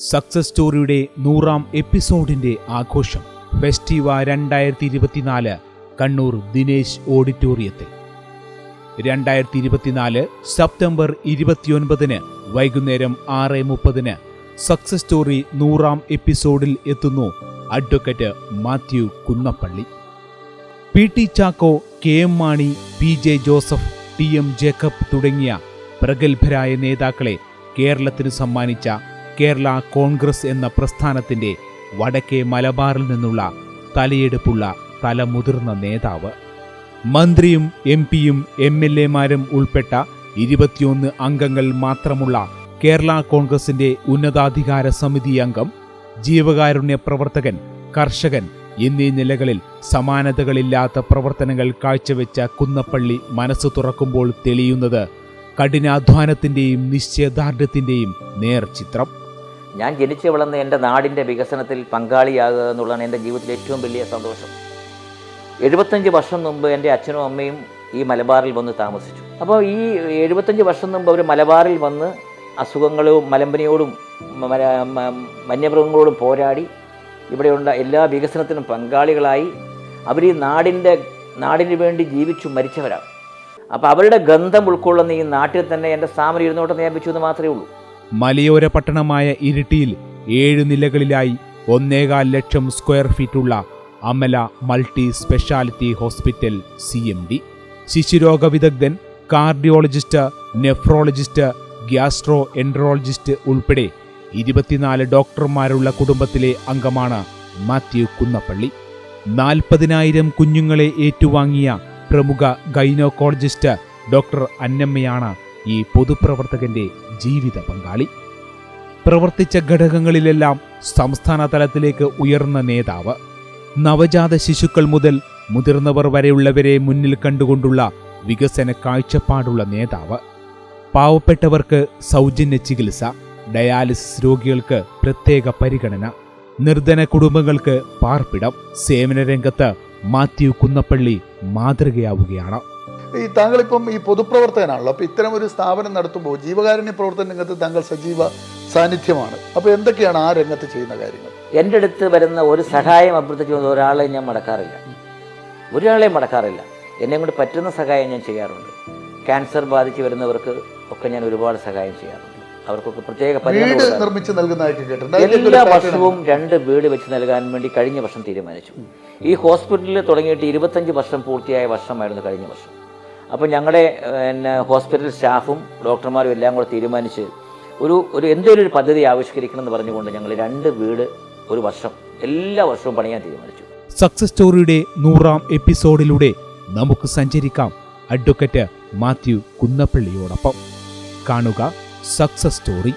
Success സ്റ്റോറിയുടെ നൂറാം എപ്പിസോഡിന്റെ ആഘോഷം. ഫെസ്റ്റിവ രണ്ടായിരത്തി ഇരുപത്തിനാല് കണ്ണൂർ ദിനേശ് ഓഡിറ്റോറിയത്തിൽ. രണ്ടായിരത്തി ഇരുപത്തിനാല് സെപ്റ്റംബർ ഇരുപത്തിയൊൻപതിന് വൈകുന്നേരം ആറ് മുപ്പതിന് സക്സസ് സ്റ്റോറി നൂറാം എപ്പിസോഡിൽ എത്തുന്നു advocate Mathew Kunnappally. P T Chacko K M Mani P J Joseph T M Jacob തുടങ്ങിയ പ്രഗത്ഭരായ നേതാക്കളെ കേരളത്തിന് സമ്മാനിച്ച കേരള കോൺഗ്രസ് എന്ന പ്രസ്ഥാനത്തിന്റെ വടക്കേ മലബാറിൽ നിന്നുള്ള തലയെടുപ്പുള്ള തലമുതിർന്ന നേതാവ്. മന്ത്രിയും എം പിയും എം എൽ എമാരും ഉൾപ്പെട്ട ഇരുപത്തിയൊന്ന് അംഗങ്ങൾ മാത്രമുള്ള കേരള കോൺഗ്രസിന്റെ ഉന്നതാധികാര സമിതി അംഗം ജീവകാരുണ്യ പ്രവർത്തകൻ കർഷകൻ എന്നീ നിലകളിൽ സമാനതകളില്ലാത്ത പ്രവർത്തനങ്ങൾ കാഴ്ചവെച്ച കുന്നപ്പള്ളി മനസ്സ് തുറക്കുമ്പോൾ തെളിയുന്നത് കഠിനാധ്വാനത്തിന്റെയും നിശ്ചയദാർഢ്യത്തിന്റെയും നേർചിത്രം. ഞാൻ ജനിച്ചു വളർന്ന് എന്റെ നാടിന്റെ വികസനത്തിൽ പങ്കാളിയാകുക എന്നുള്ളതാണ് എന്റെ ജീവിതത്തിലെ ഏറ്റവും വലിയ സന്തോഷം. എഴുപത്തഞ്ച് വർഷം മുമ്പ് എന്റെ അച്ഛനും അമ്മയും ഈ മലബാറിൽ വന്ന് താമസിച്ചു. അപ്പോൾ ഈ എഴുപത്തഞ്ച് വർഷം മുമ്പ് അവർ മലബാറിൽ വന്ന് അസുഖങ്ങളും മലമ്പനിയോടും മല- വന്യമൃഗങ്ങളോടും പോരാടി ഇവിടെയുള്ള എല്ലാ വികസനത്തിനും പങ്കാളികളായി അവർ ഈ നാടിന്റെ നാടിന് വേണ്ടി ജീവിച്ചു മരിച്ചവരാണ്. അപ്പോൾ അവരുടെ ഗന്ധം ഉൾക്കൊള്ളുന്ന ഈ നാട്ടിൽ തന്നെ എന്റെ സ്ഥാപനം ഇരുന്നോട്ട് നിയമിച്ചു എന്ന് മാത്രമേ ഉള്ളൂ. മലയോര പട്ടണമായ ഇരിട്ടിയിൽ ഏഴ് നിലകളിലായി ഒന്നേകാൽ ലക്ഷം square ഫീറ്റുള്ള Amala multi speciality hospital C M D. ശിശുരോഗ വിദഗ്ധൻ കാർഡിയോളജിസ്റ്റ് നെഫ്രോളജിസ്റ്റ് ഗ്യാസ്ട്രോ എൻട്രോളജിസ്റ്റ് ഉൾപ്പെടെ ഇരുപത്തിനാല് ഡോക്ടർമാരുള്ള കുടുംബത്തിലെ അംഗമാണ് മാത്യു കുന്നപ്പള്ളി. നാൽപ്പതിനായിരം കുഞ്ഞുങ്ങളെ ഏറ്റുവാങ്ങിയ പ്രമുഖ ഗൈനോക്കോളജിസ്റ്റ് ഡോക്ടർ അന്നമ്മയാണ് ഈ പൊതുപ്രവർത്തകന്റെ ജീവിത പങ്കാളി. പ്രവർത്തിച്ച ഘടകങ്ങളിലെല്ലാം സംസ്ഥാന തലത്തിലേക്ക് ഉയർന്ന നേതാവ്. നവജാത ശിശുക്കൾ മുതൽ മുതിർന്നവർ വരെയുള്ളവരെ മുന്നിൽ കണ്ടുകൊണ്ടുള്ള വികസന കാഴ്ചപ്പാടുള്ള നേതാവ്. പാവപ്പെട്ടവർക്ക് സൗജന്യ ചികിത്സ ഡയാലിസിസ് രോഗികൾക്ക് പ്രത്യേക പരിഗണന നിർധന കുടുംബങ്ങൾക്ക് പാർപ്പിടം സേവന രംഗത്ത് മാത്യു കുന്നപ്പള്ളി മാതൃകയാവുകയാണ്. ഈ താങ്കളിപ്പം ഈ പൊതുപ്രവർത്തകനാണല്ലോ അപ്പോൾ ഇത്തരം ഒരു സ്ഥാപനം നടത്തുമ്പോൾ ജീവകാരുണ്യ പ്രവർത്തന രംഗത്ത് താങ്കൾ സജീവ സാന്നിധ്യമാണ്. അപ്പോൾ എന്തൊക്കെയാണ് ആ രംഗത്ത് ചെയ്യുന്ന കാര്യങ്ങൾ? എന്റെ അടുത്ത് വരുന്ന ഒരു സഹായം അഭ്യർത്ഥിച്ചു വന്ന ഒരാളെ ഞാൻ മടക്കാറില്ല. ഒരാളെയും മടക്കാറില്ല. എന്നെ കൊണ്ട് പറ്റുന്ന സഹായം ഞാൻ ചെയ്യാറുണ്ട്. ക്യാൻസർ ബാധിച്ച് വരുന്നവർക്ക് ഒക്കെ ഞാൻ ഒരുപാട് സഹായം ചെയ്യാറുണ്ട്. അവർക്കൊക്കെ പ്രത്യേക. നിർമ്മിച്ച് എല്ലാ വർഷവും രണ്ട് വീട് വെച്ച് നൽകാൻ വേണ്ടി കഴിഞ്ഞ വർഷം തീരുമാനിച്ചു. ഈ ഹോസ്പിറ്റലിൽ തുടങ്ങിയിട്ട് ഇരുപത്തഞ്ച് വർഷം പൂർത്തിയായ വർഷമായിരുന്നു കഴിഞ്ഞ വർഷം. അപ്പോൾ ഞങ്ങളുടെ പിന്നെ ഹോസ്പിറ്റൽ സ്റ്റാഫും ഡോക്ടർമാരും എല്ലാം കൂടെ തീരുമാനിച്ച് ഒരു ഒരു എന്തെങ്കിലും ഒരു പദ്ധതി ആവിഷ്കരിക്കണം എന്ന് പറഞ്ഞുകൊണ്ട് ഞങ്ങൾ രണ്ട് വീട് ഒരു വർഷം എല്ലാ വർഷവും പണിയാൻ തീരുമാനിച്ചു. സക്സസ് സ്റ്റോറിയുടെ നൂറാം എപ്പിസോഡിലൂടെ നമുക്ക് സഞ്ചരിക്കാം അഡ്വക്കറ്റ് മാത്യു കുന്നപ്പള്ളിയോടൊപ്പം. കാണുക സക്സസ് സ്റ്റോറി.